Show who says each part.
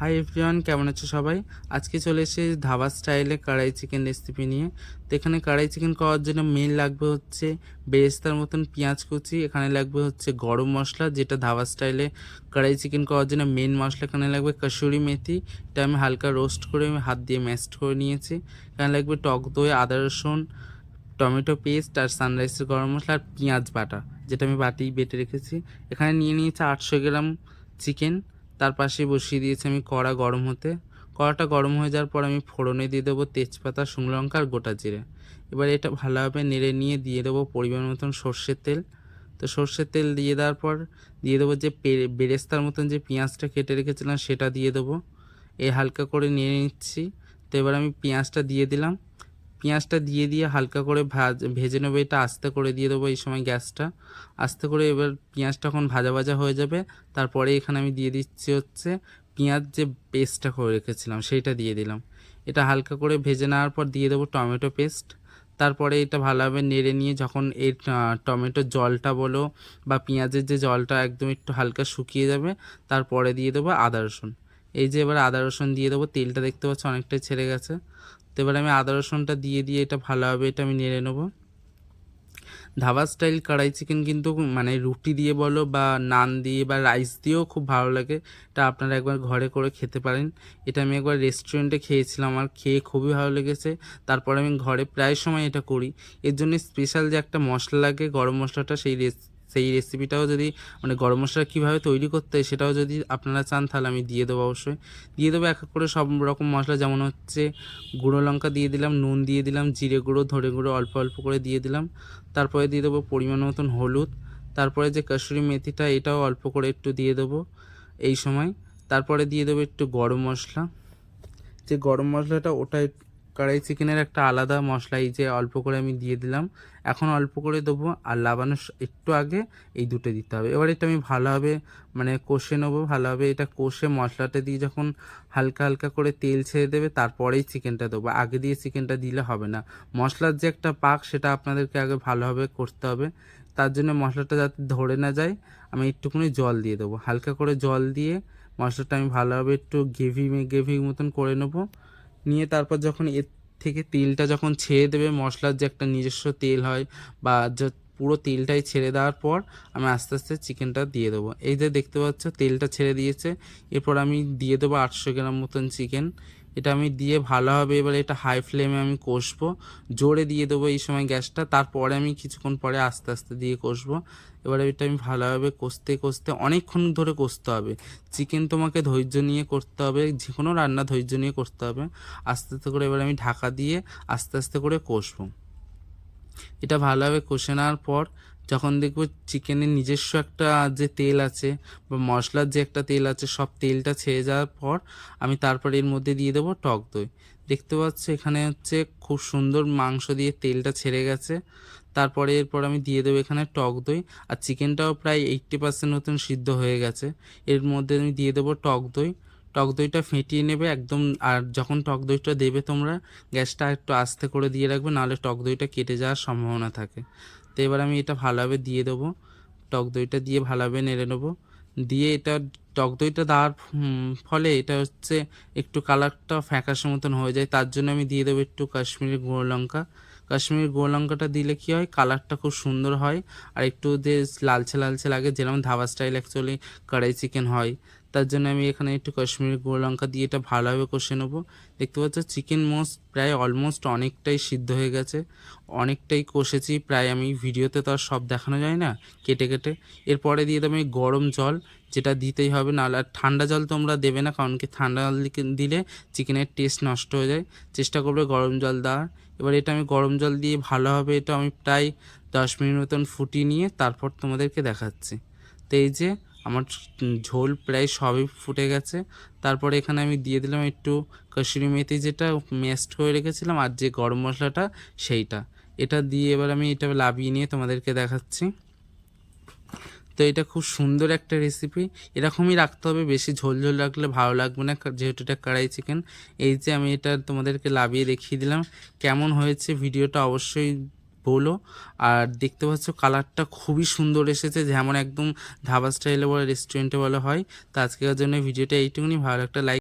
Speaker 1: Hi everyone কেমন আছো সবাই? আজকে চলে এসেছি ধাবা স্টাইলে কড়াই চিকেন রেসিপি নিয়ে। তো এখানে কড়াই চিকেন করার জন্য মেন লাগবে হচ্ছে বেরেস্তার মতন পেঁয়াজ কুচি, এখানে লাগবে হচ্ছে গরম মশলা, যেটা ধাবা স্টাইলে কড়াই চিকেন করার জন্য মেন মশলা। এখানে লাগবে কসুরি মেথি, এটা আমি হালকা রোস্ট করে আমি হাত দিয়ে ম্যাস্ট করে নিয়েছি। এখানে লাগবে টক দই, আদা রসুন, টমেটো পেস্ট আর সানরাইসের গরম মশলা আর পেঁয়াজ বাটা, যেটা আমি বাটি বেটে রেখেছি। এখানে নিয়ে নিয়েছি আটশো গ্রাম চিকেন। তার পাশে বসিয়ে দিয়েছি আমি কড়া গরম হতে। কড়াটা গরম হয়ে যাওয়ার পর আমি ফোড়নে দিয়ে দেবো তেজপাতা, শুকনো লঙ্কা আর গোটা জিরে। এবার এটা ভালোভাবে নেড়ে নিয়ে দিয়ে দেবো পরিমাণ মতন সর্ষের তেল। তো সর্ষের তেল দিয়ে দেওয়ার পর দিয়ে দেবো যে বেরেস্তার মতন যে পেঁয়াজটা কেটে রেখেছিলাম সেটা দিয়ে দেবো। এই হালকা করে নিয়ে নিচ্ছি। তো এবার আমি পেঁয়াজটা দিয়ে দিলাম। পেঁয়াজটা দিয়ে দিয়ে হালকা করে ভাজ ভেজে নেব এটা আস্তে করে দিয়ে দেবো এই সময় গ্যাসটা। আস্তে করে এবার পেঁয়াজটা এখন ভাজা ভাজা হয়ে যাবে। তারপরে এখানে আমি দিয়ে দিচ্ছি হচ্ছে পেঁয়াজ যে পেস্টটা করে রেখেছিলাম সেইটা দিয়ে দিলাম। এটা হালকা করে ভেজে নেওয়ার পর দিয়ে দেবো টমেটো পেস্ট। তারপরে এটা ভালোভাবে নেড়ে নিয়ে যখন আহ, টমেটোর জলটা বলো বা পেঁয়াজের যে জলটা একদম একটু হালকা শুকিয়ে যাবে তারপরে দিয়ে দেবো আদা রসুন। এই যে এবার আদা রসুন দিয়ে দেবো তেলটা দেখতে পাচ্ছ অনেকটাই ছেড়ে গেছে। তো এবার আমি আদা রসুনটা দিয়ে দিয়ে এটা ভালোভাবে এটা আমি নেড়ে নেব। ধাবা স্টাইল কড়াই চিকেন কিন্তু মানে রুটি দিয়ে বলো বা নান দিয়ে বা রাইস দিয়েও খুব ভালো লাগে। এটা আপনারা একবার ঘরে করে খেতে পারেন। এটা আমি একবার রেস্টুরেন্টে খেয়েছিলাম, আমার খেয়ে খুবই ভালো লেগেছে। তারপরে আমি ঘরে প্রায় সময় এটা করি। এর জন্য স্পেশাল যে একটা মশলা লাগে, গরম মশলাটা সেই রেস সেই রেসিপিটাও যদি মানে গরম মশলা কীভাবে তৈরি করতে হয় সেটাও যদি আপনারা চান, তাহলে আমি দিয়ে দেবো অবশ্যই। দিয়ে দেবো এক এক করে সব রকম মশলা, যেমন হচ্ছে গুঁড়ো লঙ্কা দিয়ে দিলাম, নুন দিয়ে দিলাম, জিরে গুঁড়ো ধরে গুঁড়ো, অল্প অল্প করে দিয়ে দিলাম। তারপরে দিয়ে দেবো পরিমাণ মতন হলুদ। তারপরে যে কসুরি মেথিটা, এটাও অল্প করে একটু দিয়ে দেবো এই সময়। তারপরে দিয়ে দেবো একটু গরম মশলা। যে গরম মশলাটা ওটা কড়াই চিকেনের একটা আলাদা মশলা, এই যে অল্প করে আমি দিয়ে দিলাম। এখন অল্প করে দেবো আর লাবানোর একটু আগে এই দুটো দিতে হবে। এবার এটা আমি ভালোভাবে মানে কষে নেব, ভালোভাবে এটা কষে মশলাটা দিয়ে যখন হালকা হালকা করে তেল ছেড়ে দেবে, তারপরেই চিকেনটা দেবো। আগে দিয়ে চিকেনটা দিলে হবে না। মশলার যে একটা পাক, সেটা আপনাদেরকে আগে ভালোভাবে করতে হবে। তার জন্য মশলাটা যাতে ধরে না যায়, আমি একটুখানি জল দিয়ে দেবো। হালকা করে জল দিয়ে মশলাটা আমি ভালোভাবে একটু গ্রেভি গ্রেভি মতন করে নেব। নিয়ে তারপর যখন এর থেকে তেলটা যখন ছেড়ে দেবে, মশলার যে একটা নিজস্ব তেল হয় বা পুরো তেলটাই ছেড়ে দেওয়ার পর আমি আস্তে আস্তে চিকেনটা দিয়ে দেবো। এই যে দেখতে পাচ্ছ, তেলটা ছেড়ে দিয়েছে। এরপর আমি দিয়ে দেবো আটশো গ্রাম মতন চিকেন। এটা আমি দিয়ে ভালোভাবে এবার এটা হাই ফ্লেমে আমি কষবো। জোরে দিয়ে দেবো এই সময় গ্যাসটা, তারপরে আমি কিছুক্ষণ পরে আস্তে আস্তে দিয়ে কষবো। এবারে এটা আমি ভালোভাবে কষতে কষতে অনেকক্ষণ ধরে কষতে হবে। চিকেন তোমাকে ধৈর্য নিয়ে করতে হবে যে কোনো রান্না ধৈর্য নিয়ে করতে হবে। আস্তে আস্তে করে এবার আমি ঢাকা দিয়ে আস্তে আস্তে করে কষবো। এটা ভালোভাবে কষে নেওয়ার পর যখন দেখব চিকেনের নিজস্ব একটা যে তেল আছে বা মশলার যে একটা তেল আছে, সব তেলটা ছেড়ে যাওয়ার পর আমি তারপর এর মধ্যে দিয়ে দেবো টক দই। দেখতে পাচ্ছ এখানে হচ্ছে খুব সুন্দর মাংস দিয়ে তেলটা ছেড়ে গেছে। তারপরে এরপর আমি দিয়ে দেবো এখানে টক দই। আর চিকেনটাও প্রায় এইট্টি পার্সেন্ট মতন সিদ্ধ হয়ে গেছে। এর মধ্যে আমি দিয়ে দেবো টক দই। টক দইটা ফেটিয়ে নেবে একদম, আর যখন টক দইটা দেবে তোমরা, গ্যাসটা একটু আস্তে করে দিয়ে রাখবে, নাহলে টক দইটা কেটে যাওয়ার সম্ভাবনা থাকে। তো এবার আমি এটা ভালোভাবে দিয়ে দেবো। টক দইটা দিয়ে ভালোভাবে নেড়ে নেব। দিয়ে এটা, টক দইটা দেওয়ার ফলে এটা হচ্ছে একটু কালারটা ফ্যাকাশে মতন হয়ে যায়। তার জন্য আমি দিয়ে দেবো একটু কাশ্মীরি গুঁড়ো লঙ্কা। কাশ্মীরি গুঁড়ো লঙ্কাটা দিলে কী হয়, কালারটা খুব সুন্দর হয়, আর একটু যে লালচে লালচে লাগে, যেরকম dhaba style actually kadai chicken হয়। তার জন্য আমি এখানে একটু কাশ্মীরি গুঁড়ো লঙ্কা দিয়ে এটা ভালোভাবে কষে নেব। দেখতে পাচ্ছ চিকেন মোস্ট প্রায় অলমোস্ট অনেকটাই সিদ্ধ হয়ে গেছে। অনেকটাই কষেছি, প্রায় আমি ভিডিওতে তো আর সব দেখানো যায় না, কেটে কেটে। এরপরে দিয়ে দেবো গরম জল, যেটা দিতেই হবে, নাহলে আর ঠান্ডা জল তোমরা দেবে না, কারণ কি ঠান্ডা জল দিলে চিকেনের টেস্ট নষ্ট হয়ে যায়। চেষ্টা করবে গরম জল দেওয়ার। এবার এটা আমি গরম জল দিয়ে ভালোভাবে এটা আমি প্রায় দশ মিনিট মতন ফুটিয়ে নিয়ে তারপর তোমাদেরকে দেখাচ্ছি। তো এই যে আমার ঝোল প্রায় সবই ফুটে গেছে। তারপরে এখানে আমি দিয়ে দিলাম একটু কসুরি মেথি যেটা মেস্ট হয়ে রেখেছিলাম আর যে গরম মশলাটা সেইটা। এটা দিয়ে এবার আমি এটা লাভিয়ে নিয়ে তোমাদেরকে দেখাচ্ছি। তো এটা খুব সুন্দর একটা রেসিপি এরকমই রাখতে হবে, বেশি ঝোল ঝোল রাখলে ভালো লাগবে না যেহেতু এটা কড়াই চিকেন এই যে আমি এটা তোমাদেরকে লাভিয়ে দেখিয়ে দিলাম। কেমন হয়েছে? ভিডিওটা অবশ্যই বলো। আর দেখতে পাচ্ছ কালারটা খুবই সুন্দর এসেছে, যেমন একদম ধাবা স্টাইলে বলে রেস্টুরেন্টে বলা হয়। তো আজকের জন্য ভিডিওটা এইটুকুনি, ভালো একটা লাইক